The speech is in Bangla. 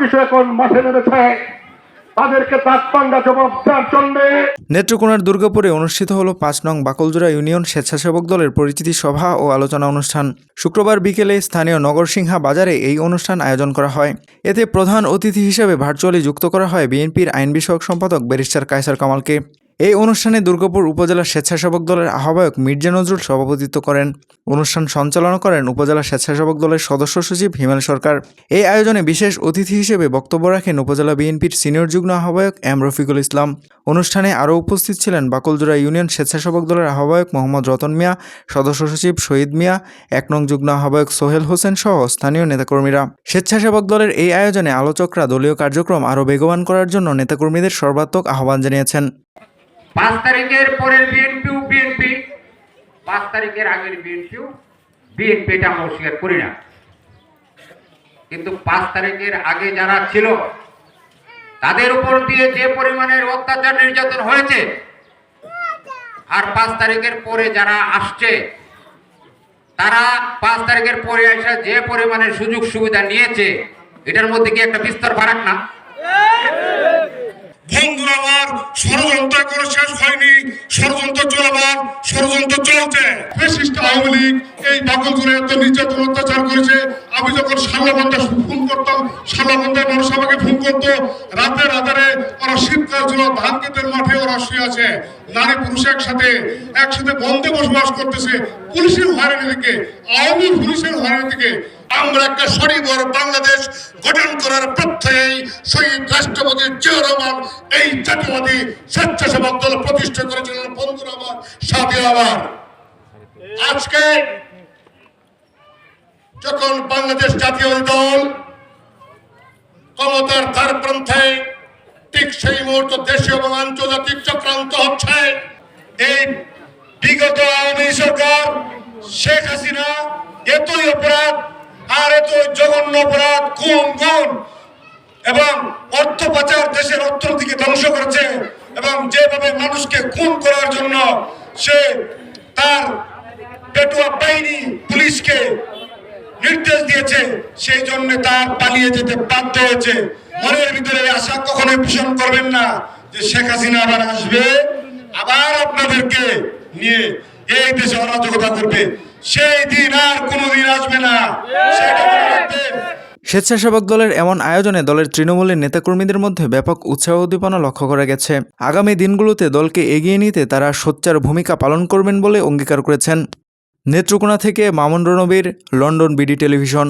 কিছু এখন মাঠে নেমেছে। নেত্রকোনার দুর্গাপুরে অনুষ্ঠিত হল পাঁচ নং বাকলজোড়া ইউনিয়ন স্বেচ্ছাসেবক দলের পরিচিতি সভা ও আলোচনা অনুষ্ঠান। শুক্রবার বিকেলে স্থানীয় নগরসিংহা বাজারে এই অনুষ্ঠান আয়োজন করা হয়। এতে প্রধান অতিথি হিসেবে ভার্চুয়ালি যুক্ত করা হয় বিএনপির আইন বিষয়ক সম্পাদক ব্যারিস্টার কায়সার কামালকে। এই অনুষ্ঠানে দুর্গাপুর উপজেলা স্বেচ্ছাসেবক দলের আহ্বায়ক মির্জা নজরুল সভাপতিত্ব করেন। অনুষ্ঠান সঞ্চালনা করেন উপজেলা স্বেচ্ছাসেবক দলের সদস্য সচিব হিমেল সরকার। এই আয়োজনে বিশেষ অতিথি হিসেবে বক্তব্য রাখেন উপজেলা বিএনপির সিনিয়র যুগ্ম আহ্বায়ক এম রফিকুল ইসলাম। অনুষ্ঠানে আরও উপস্থিত ছিলেন বাকলজোড়া ইউনিয়ন স্বেচ্ছাসেবক দলের আহ্বায়ক মোহাম্মদ রতন মিয়া, সদস্য সচিব শহীদ মিয়া, এক নং যুগ্ম আহ্বায়ক সোহেল হোসেন সহ স্থানীয় নেতাকর্মীরা। স্বেচ্ছাসেবক দলের এই আয়োজনে আলোচকরা দলীয় কার্যক্রম আরও বেগবান করার জন্য নেতাকর্মীদের সর্বাত্মক আহ্বান জানিয়েছেন। পাঁচ তারিখের পরের বিএনপিও বিএনপি পাঁচ তারিখের আগের বিএনপিও বিএনপি এটা আমরা অস্বীকার করি না। কিন্তু পাঁচ তারিখের আগে যারা ছিল, তাদের উপর দিয়ে যে পরিমাণের অত্যাচার নির্যাতন হয়েছে, আর পাঁচ তারিখের পরে যারা আসছে, তারা পাঁচ তারিখের পরে এসে যে পরিমাণের সুযোগ সুবিধা নিয়েছে, এটার মধ্যে কি একটা বিস্তর ফারাক না? বন্ধুরা আমার, ষড়যন্ত্র করে শেষ হয়নি। ষড়যন্ত্র চলমান ষড়যন্ত্র চলছে। আওয়ামী লীগ এই করে এত নির্যাতন, অত্যাচার করেছে আমি যখন সাল্লাবন্ধা ফোন করতাম সাল্লাবন্ধার মানুষ আমাকে ফোন করতো। রাতে রাতারে ওরা শীতকাল ছিল ধান ক্ষেতের মাঠে ওরা শুয়ে আছে। নারী পুরুষ একসাথে একসাথে বন্ধে বসবাস করতেছে। পুলিশের হয়রানি থেকে আওয়ামী পুলিশের হয়রানি থেকে আমরা একটা স্বনির্ভর বাংলাদেশ গঠন করার প্রত্যয়েই শহীদ রাষ্ট্রপতি জিয়া রহমান এই জাতীয়বাদী স্বেচ্ছাসেবক দল প্রতিষ্ঠা করেছিলেন। বন্ধুরা আমার, সাথে আমার। আজকে যখন বাংলাদেশ জাতীয় দল ক্ষমতার দ্বার প্রান্তে ঠিক সেই মুহূর্তে দেশীয় এবং আন্তর্জাতিক চক্রান্ত হচ্ছে, এই বিগত আওয়ামী সরকার, শেখ হাসিনা এতই অপরাধ আর এত জঘন্য অপরাধ, খুন গুণ এবং অর্থ পাচার দেশের অর্থনীতিকে ধ্বংস করেছে এবং যেভাবে মানুষকে খুন করার জন্য সে তার পেটুয়া বাহিনী পুলিশকে নির্দেশ দিয়েছে, সেই জন্য তার পালিয়ে যেতে বাধ্য হয়েছে। মনের ভিতরে আশা কখনোই পোষণ করবেন না যে শেখ হাসিনা আবার আসবে, আবার আপনাদেরকে নিয়ে এই দেশে অরাজকতা করবে। সেই দিন আর কোনোদিন আসবে না। সেটা স্বেচ্ছাসেবক দলের এমন আয়োজনে দলের তৃণমূলের নেতাকর্মীদের মধ্যে ব্যাপক উৎসাহ উদ্দীপনা লক্ষ্য করা গেছে। আগামী দিনগুলোতে দলকে এগিয়ে নিতে তারা সোচ্চার ভূমিকা পালন করবেন বলে অঙ্গীকার করেছেন। নেত্রকোনা থেকে Mamun Ranbir London BD television.